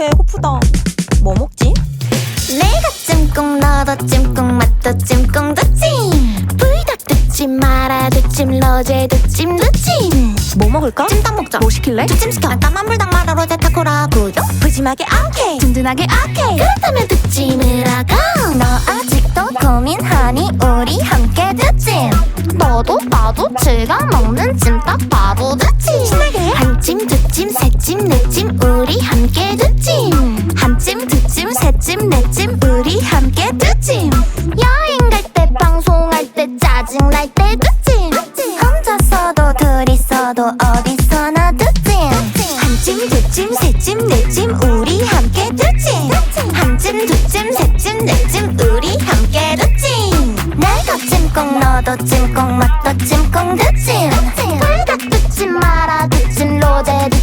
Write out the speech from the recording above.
배고프다. 뭐 먹지? 내가 찜국 너도 찜국 맛도 찜국도 찜 불닭 도 찜 마라 도 찜 로제 도 찜 도 찜 뭐 먹을까? 찜닭 먹자 뭐 시킬래? 찜 시켜 까만 불닭 마라 로제 타코라고요 푸짐하게 오케이. 든든하게 오케이 그렇다면 두찜을 하고 너 아직도 고민하니 우리 함께 두찜 너도 나도 즐겨 먹는 찜닭 찜 네찜 우리 함께 두찜. 한찜 두찜 세찜 네찜 우리 함께 두찜. 여행 갈 때 방송할 때 짜증 날 때 두찜. 혼자서도 둘이서도 어디서나 두찜. 한찜 두찜 세찜 네찜 우리 함께 두찜. 한찜 두찜 세찜 네찜 우리 함께 두찜. 내가 찜국 너도 찜국 맛도 찜국 두찜. 불닭 두찜 마라 두찜 로제 두찜